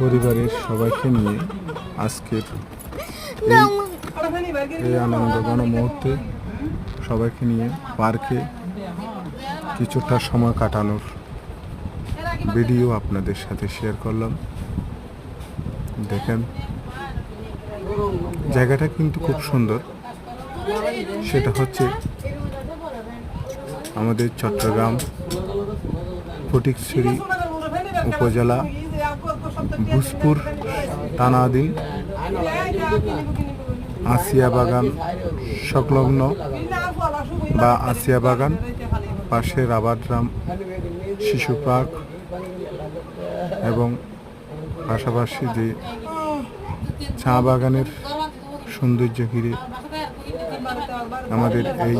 পরিবারের সবাইকে নিয়ে আজকের এই এই আনন্দ ঘন মুহূর্তে সবাইকে নিয়ে পার্কে কিছুটা সময় কাটানোর ভিডিও আপনাদের সাথে শেয়ার করলাম। দেখেন জায়গাটা কিন্তু খুব সুন্দর। সেটা হচ্ছে আমাদের চট্টগ্রাম ফটিকছড়ি উপজেলা ভূজপুর থানাধীন আসিয়া বাগান, সংলগ্ন বা আসিয়া বাগান, পাশে রাবার ড্রাম শিশু পার্ক এবং পাশাপাশি যে চা বাগানের সৌন্দর্য ঘিরে আমাদের এই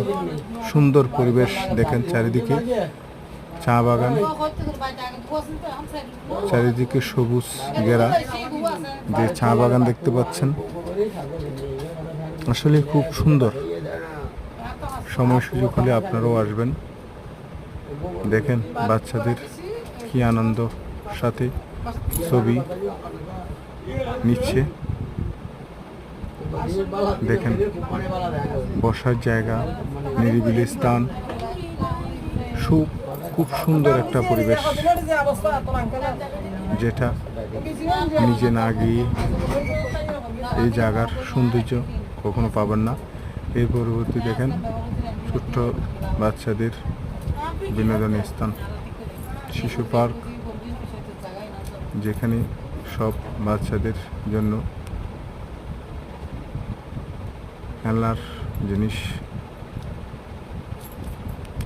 সুন্দর পরিবেশ দেখেন চারিদিকে। চা বাগান। চারিদিকে সবুজ ঘেরা। যে চা বাগান দেখতে পাচ্ছেন, আসলে খুব সুন্দর। সময় সুযোগ হলে আপনারাও আসবেন। দেখেন বাচ্চাদের কি আনন্দ, সাথে ছবি নিচ্ছে। দেখেন, বসার জায়গা, নিরিবিলি স্থান খুব খুব সুন্দর একটা পরিবেশ। যেটা নিজে না গিয়ে এই জায়গার সৌন্দর্য কখনো পাবেন না। এর পরবর্তী দেখেন, ছোট্ট বাচ্চাদের বিনোদনের স্থান, শিশু পার্ক, যেখানে সব বাচ্চাদের জন্য খেলনার জিনিস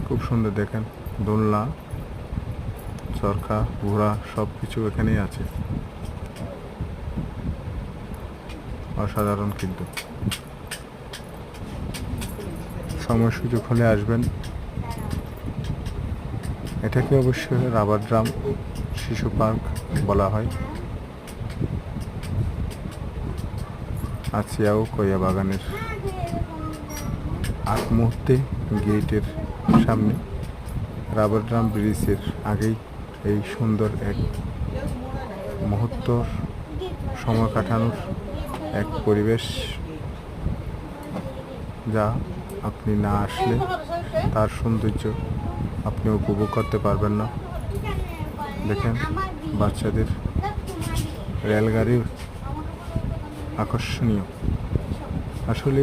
খুব সুন্দর দেখেন। দোলনা চরকা ঘোড়া সব কিছু এখানেই আছে। অসাধারণ কিন্তু। সময় সুযোগ হলে আসবেন। এটাকে অবশ্যই রাবার ড্রাম, শিশু পার্ক বলা হয়? আছিয়াও কয়া বাগানের আগ মুহূর্তে গেটের সামনে। রাবার ড্রাম ব্রিজের আগেই এই সুন্দর এক মুহূর্তর সময় কাটানোর এক পরিবেশ যা আপনি না আসলে তার সৌন্দর্য আপনি উপভোগ করতে পারবেন না। দেখেন, বাচ্চাদের রেলগাড়ি আকর্ষণীয়। আসলে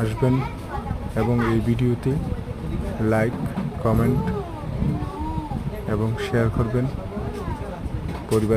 আসবেন এবং এই ভিডিওতে লাইক কমেন্ট এবং শেয়ার করবেন পরিবার